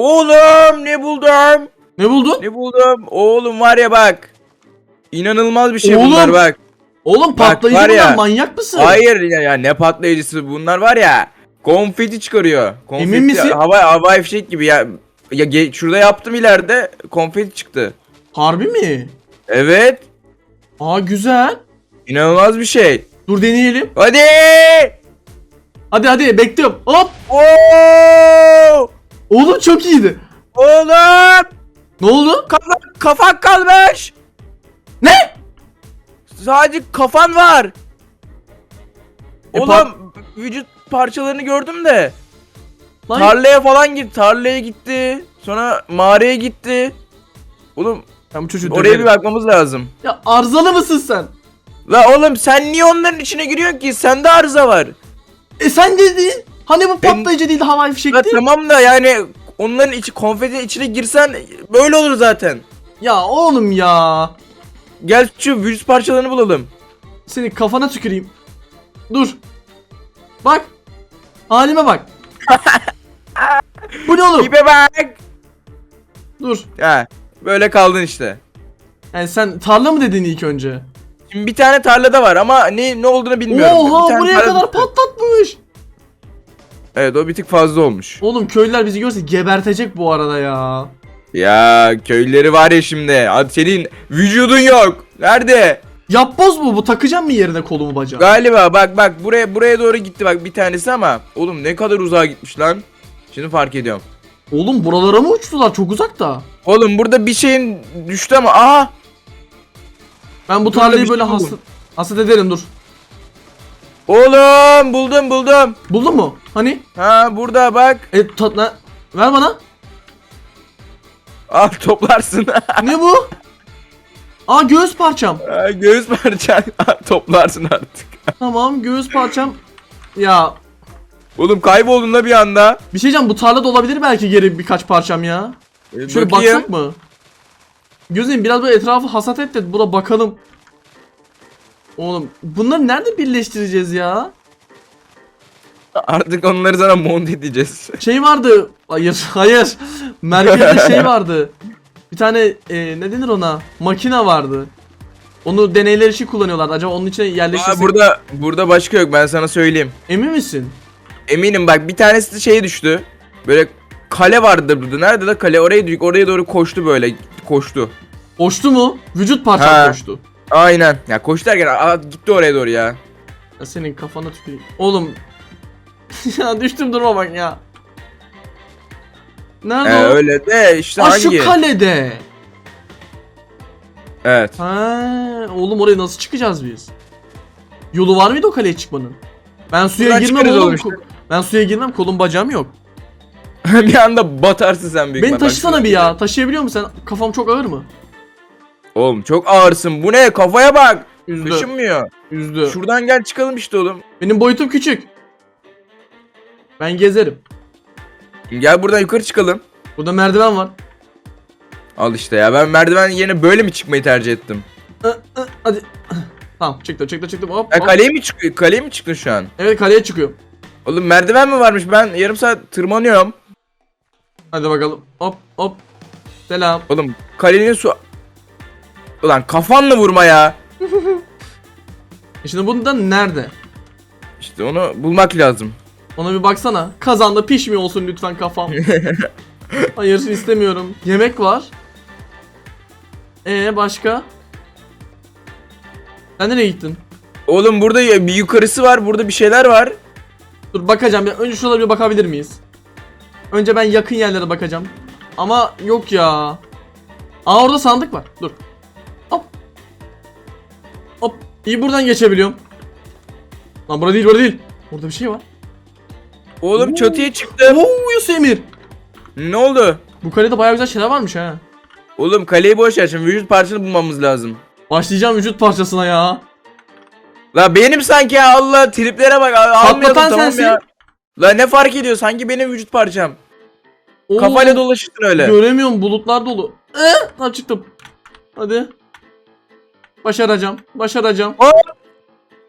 Oğlum ne buldum? Ne buldun? Ne buldum? Oğlum var ya bak. İnanılmaz bir şey Oğlum. bunlar bak. Oğlum Bak, patlayıcı var ya. manyak mısın? Hayır ya, ya ne patlayıcısı bunlar var ya. Konfeti çıkarıyor. Konfeti, Emin misin? Hava, hava fişek gibi ya. Ya ge- şurada yaptım ileride konfeti çıktı. Harbi mi? Evet. Aa güzel. İnanılmaz bir şey. Dur deneyelim. Hadi. Hadi hadi bekliyorum. Hop. Oo! Oğlum çok iyiydi. Oğlum. Ne oldu? Kafa, kafan kalmış. Ne? Sadece kafan var. E, Oğlum vücut parçalarını gördüm de. Lan, Tarlaya falan gitti. Tarlaya gitti. Sonra mağaraya gitti. Oğlum ben bu çocuğu oraya döverim. bir bakmamız lazım. Ya arızalı mısın sen? La oğlum sen niye onların içine giriyorsun ki? Sende arıza var. E sen dedin. Hani bu Ben- patlayıcı değil havai fişek La değil. tamam da yani onların içi konfeti içine girsen böyle olur zaten. Ya oğlum ya. Gel şu vücut parçalarını bulalım. Senin kafana tüküreyim. Dur. Bak. Halime bak. bu ne oğlum? Tipe bak. Dur. Ha, böyle kaldın işte. Yani sen tarla mı dedin ilk önce? Şimdi bir tane tarlada var ama ne ne olduğunu bilmiyorum. Bir Oha tane buraya tarla- kadar. Evet o bir tık fazla olmuş. Oğlum köylüler bizi görse gebertecek bu arada ya. Ya köylüleri var ya şimdi. Hadi senin vücudun yok. Nerede? Yapboz mu bu takacağım mı yerine kolumu bacağımı? Galiba bak bak buraya buraya doğru gitti bak bir tanesi ama oğlum ne kadar uzağa gitmiş lan. Şimdi fark ediyorum. Oğlum buralara mı uçtular çok uzakta. Oğlum burada bir şeyin düştü ama aha Ben bu tarlayı böyle şey buldum. hasat, hasat ederim dur. Oğlum buldum buldum. Buldun mu? Hani? Ha burada bak. E tat ne? Ver bana. Al toplarsın. Ne bu? Aa göğüs parçam. Ha, Göğüs parçan toplarsın artık. Tamam göğüs parçam. Ya Oğlum kayboldun da bir anda. bir şey diyeceğim bu tarlada olabilir belki geri birkaç parçam ya. E, Şöyle bakayım. baksak mı? Gözüm biraz böyle etrafı hasat et de buna bakalım. Oğlum bunları nerede birleştireceğiz ya? Artık onları sana monte edeceğiz. Şey vardı. Hayır, hayır. Merkezde şey vardı. Bir tane e, ne denir ona? Makine vardı. Onu deneyler için kullanıyorlar. Acaba onun içine Aa, yerleştirsek burada burada başka yok ben sana söyleyeyim. emin misin? Eminim bak bir tanesi de şeye düştü. Böyle kale vardı burada. Nerede de kale? Oraya. Oraya doğru koştu böyle. Koştu. Koştu mu? Vücut parçam koştu. Aynen. Ya koştu derken aa, gitti oraya doğru ya. Ya senin kafana tüküreyim. Oğlum. ya düştüm durma bak ya. Nerede Ee, o? öyle de işte Aa hangi? şu kalede. Evet. Ha, oğlum oraya nasıl çıkacağız biz? Yolu var mıydı o kaleye çıkmanın? Ben suya Buradan girmem çıkarız oğlum. oğlum işte. Ko- Ben suya girmem kolum bacağım yok. bir anda batarsın sen büyük Beni ihtimal. Bak taşısana bir ya. Taşıyabiliyor musun sen? Kafam çok ağır mı? Oğlum çok ağırsın. Bu ne? Kafaya bak. Üzdü. Taşınmıyor. Üzdü. Şuradan gel çıkalım işte oğlum. Benim boyutum küçük. Ben gezerim. Gel buradan yukarı çıkalım. Burada merdiven var. Al işte ya ben merdiven yerine böyle mi çıkmayı tercih ettim? Hadi. Tamam çıktı çıktı çıktım hop. Ya hop. kaleye mi çıkıyor? Kaleye mi çıktın şu an? Evet kaleye çıkıyorum. Oğlum merdiven mi varmış? Ben yarım saat tırmanıyorum. Hadi bakalım. Hop hop. Selam. Oğlum kalenin su... Ulan kafanla vurma ya. E şimdi bundan nerede? İşte onu bulmak lazım. Ona bir baksana. Kazanda pişmiyor olsun lütfen kafam. Hayır istemiyorum. Yemek var. Ee başka? Sen nereye gittin? Oğlum burada ya- bir yukarısı var. Burada bir şeyler var. Dur bakacağım. Ya. Önce şuralara bir bakabilir miyiz? Önce ben yakın yerlere bakacağım. Ama yok ya. Aa orada sandık var. Dur. İyi buradan geçebiliyorum. Lan burada değil burada değil. Orada bir şey var. Oğlum Oo. çatıya çıktım. Oo Yusuf Emir. Ne oldu? Bu kalede bayağı güzel şeyler varmış ha. Oğlum kaleyi boş ver. Şimdi vücut parçasını bulmamız lazım. Başlayacağım vücut parçasına ya. La benim sanki ya Allah triplere bak. Al- Almayalım Patlatan tamam sensin. ya. La ne fark ediyor? Sanki benim vücut parçam. Oo, Kafayla dolaşırsın öyle. Göremiyorum bulutlar dolu. Ee, tamam çıktım. Hadi. Başaracağım. Başaracağım.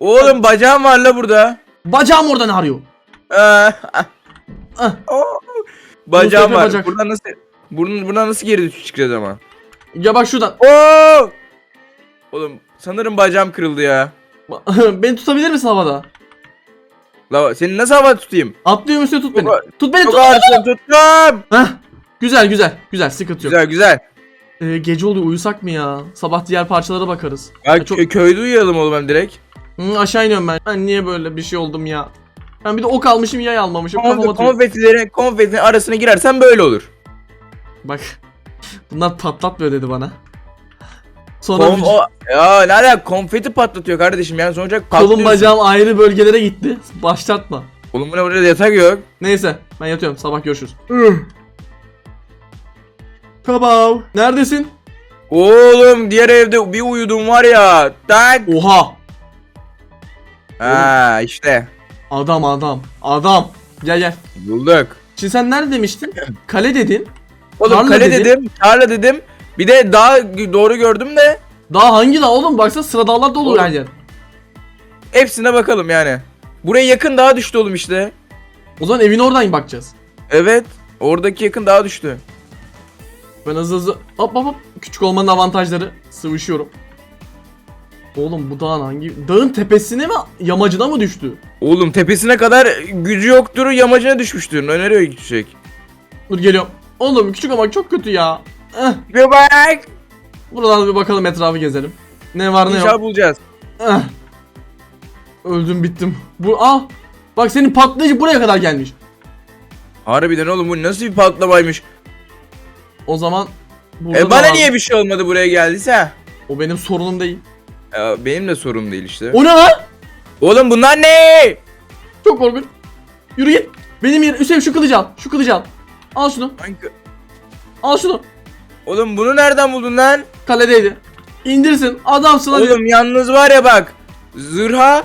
Oğlum bacağım var la burada. Bacağım orada ne arıyor? Ee, Ah. Bacağım var. bacak. Buradan nasıl buradan, buradan nasıl geri düş- çıkacağız ama? Ya bak şuradan. Oo! Oğlum sanırım bacağım kırıldı ya. beni tutabilir misin havada? La seni nasıl havada tutayım? Atlıyorum üstüne tut beni. Çok- Tut beni Çok tut. ağırsın tuttum. Güzel güzel. Güzel sıkıntı yok. Güzel güzel. Ee, gece oluyor uyusak mı ya? Sabah diğer parçalara bakarız. Ya, Ya çok- kö- köyde uyuyalım oğlum hem direkt. Hı, aşağı iniyorum ben. Ben niye böyle bir şey oldum ya? Ben bir de ok almışım yay almamışım. Konf-. Konfetilerin, konfetinin arasına girersen böyle olur. Bak. Bunlar patlatmıyor dedi bana. Sonra Kon- o, ya ne alaka konfeti patlatıyor kardeşim yani sonuçta kolum bacağım ayrı bölgelere gitti. Başlatma. Oğlum bu ne burada yatak yok. Neyse ben yatıyorum sabah görüşürüz. Kabav. Neredesin? Oğlum diğer evde bir uyudum var ya. Tak. Oha. Ha işte. Adam adam. Adam. Gel gel. Bulduk. Şimdi sen nerede demiştin? Kale dedin. Oğlum Tarla kale dedin. dedim, tarla dedim. Bir de daha doğru gördüm de Daha hangi dağ oğlum? Baksana sıra dağlar dolu her yer. hepsine bakalım yani. Buraya yakın daha düştü oğlum işte. O zaman evin oradan bakacağız. Evet. Oradaki yakın daha düştü. Ben hızlı hızlı hop hop hop. Küçük olmanın avantajları. Sıvışıyorum. Oğlum bu dağın hangi? Dağın tepesine mi yamacına mı düştü? Oğlum tepesine kadar gücü yoktur yamacına düşmüştür. Öneriyor gidecek. Dur geliyorum. Oğlum küçük ama çok kötü ya. Eh, Bir bak. buradan bir bakalım etrafı gezelim. Ne var ne İnşallah yok. bulacağız. Eh. Öldüm bittim. Bu ah. Bak senin patlayıcı buraya kadar gelmiş. Harbiden oğlum bu nasıl bir patlamaymış. O zaman burada E da bana var. niye bir şey olmadı buraya geldiyse? O benim sorunum değil. Ya benim de sorun değil işte. O ne lan? Oğlum bunlar ne? Çok korkunç. Yürü git. Benim yer Hüseyin şu kılıcı al. Şu kılıcı al. Al şunu. Hangi- Al şunu. Oğlum bunu nereden buldun lan? Kaledeydi. İndirsin. Adamsın hadi. Oğlum yalnız var ya bak. Zırha.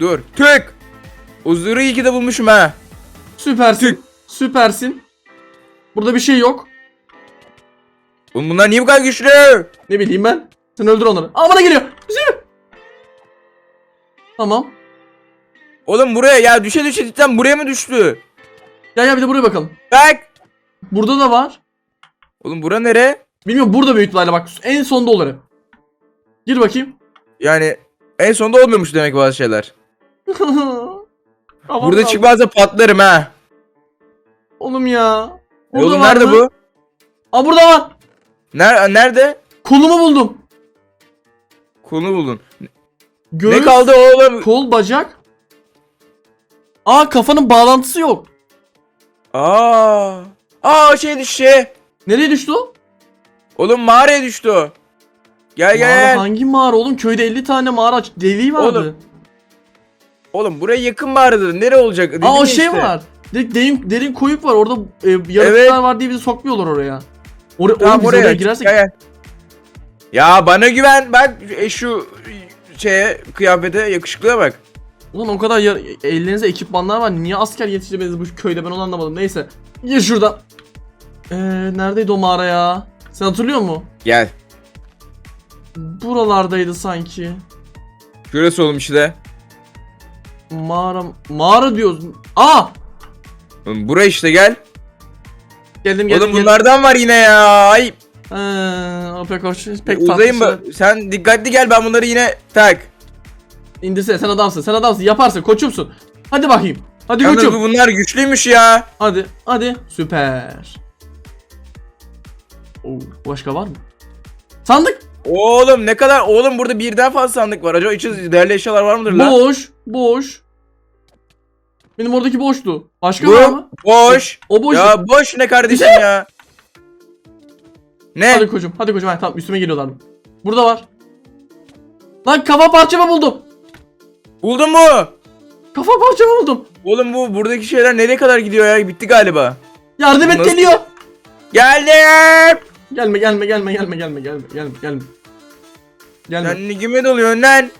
Dur. Tık. O zırhı iyi ki de bulmuşum ha. Süpersin. Süpersin. Burada bir şey yok. Oğlum bunlar niye bu kadar güçlü? Ne bileyim ben. Sen öldür onları. Aa bana geliyor. Hüseyin. Tamam. Oğlum buraya ya düşe düşe cidden buraya mı düştü? Gel gel bir de buraya bakalım. Bak. Burada da var. Oğlum bura nere? Bilmiyorum burada büyük ihtimalle bak. En sonda hep. Gir bakayım. Yani en sonunda olmuyormuş demek bazı şeyler. Kafam Burada çıkmazsa patlarım ha. Oğlum ya. E oğlum nerede bu? Aa burada var. Ner nerede? Kolumu buldum. Konu buldun. Göğüs, Ne kaldı oğlum? kol, bacak. Aa kafanın bağlantısı yok. Aa. Aa şey düştü. Nereye düştü o? Oğlum mağaraya düştü o. Gel gel. Mağara hangi mağara oğlum? Köyde 50 tane mağara deliği vardı. Oğlum, Oğlum buraya yakın mağaradır. Nere olacak? Dedim Aa o şey işte. var. Derin, derin, derin koyuk var orada e, yaratıklar Evet. var diye bizi sokmuyorlar oraya. Oraya, Tamam oraya, oraya girersek gel, gel. Ya bana güven. Bak e, şu şeye kıyafete yakışıklıya bak. Ulan o kadar yar- ellerinize ekipmanlar var. Niye asker yetiştirmediniz bu köyde ben onu anlamadım. Neyse. Gir şuradan. Eee neredeydi o mağara ya? Sen hatırlıyor musun? Gel. Buralardaydı sanki. Şurası oğlum işte. Mağara mağara diyoruz. Aa! Oğlum bura işte gel. Geldim geldim Oğlum geldim. bunlardan var yine ya. Ay. Ee, o pek hoş. Pek Uzayım tatlı mı? Sen dikkatli gel ben bunları yine tak. İndirsene sen adamsın. Sen adamsın. Yaparsın. Koçumsun. Hadi bakayım. Hadi Yalnız koçum. bu- bunlar güçlüymüş ya. Hadi. Hadi. Süper. Oo, başka var mı? Sandık. Oğlum ne kadar oğlum burada birden fazla sandık var. Acaba içinde değerli eşyalar var mıdır lan? Boş. Boş. Benim oradaki boştu. Başka Bu var mı? boş. O boş. Ya boş ne kardeşim ya? Ne? Hadi koçum. Hadi koçum. Hadi, tamam üstüme geliyorlar. Burada var. Lan kafa parçamı buldum. Buldun mu? Kafa parçamı buldum. Oğlum bu buradaki şeyler nereye kadar gidiyor ya? Bitti galiba. Yardım et Nasıl- geliyor. Geldim. Gelme gelme gelme gelme gelme gelme gelme gelme. Gelme. Sen ne kime doluyorsun lan?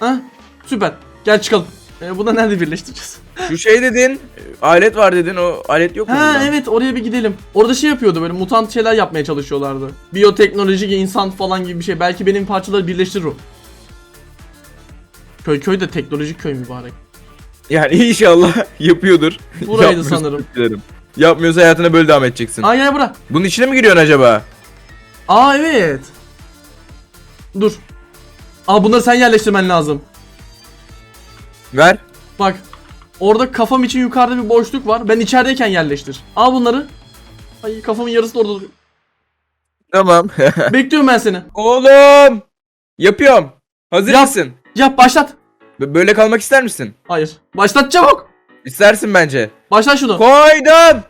Ha? Süper. Gel çıkalım. Ee, bunu nerede birleştireceğiz? Şu şey dedin. Alet var dedin. O alet yok mu? ha evet oraya bir gidelim. Orada şey yapıyordu böyle mutant şeyler yapmaya çalışıyorlardı. Biyoteknolojik insan falan gibi bir şey. Belki benim parçaları birleştirir o. Köy köy de teknolojik köy mübarek. Yani inşallah yapıyordur. Buraydı Yapmıyorsa sanırım. dilerim. Yapmıyorsa hayatına böyle devam edeceksin. Aa gel bura. Bunun içine mi giriyorsun acaba? Aa evet. Dur. Aa bunları sen yerleştirmen lazım. Ver. Bak. Orada kafam için yukarıda bir boşluk var. Ben içerideyken yerleştir. Al bunları. Ay kafamın yarısı da orada duruyor. Tamam. Bekliyorum ben seni. Oğlum. Yapıyorum. Hazır Yap. mısın? Yap başlat. B- Böyle kalmak ister misin? Hayır. Başlat çabuk. İstersin bence. Başlat şunu. Koydum.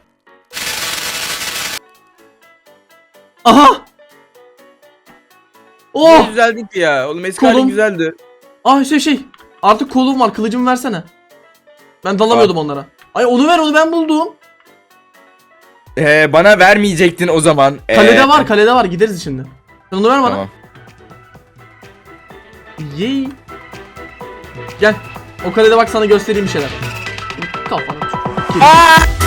Aha. Ne Oh. güzeldi ki ya. Oğlum eski halin Kolum. güzeldi. Ah şey şey. Artık kolum var. Kılıcımı versene. Ben dalamıyordum onlara. Ay onu ver onu ben buldum. Ee, bana vermeyecektin o zaman. Ee, Kalede var kalede var gideriz şimdi. Sen onu ver bana. Tamam. Yey. Gel. O kalede bak sana göstereyim bir şeyler. Kafana. Aa!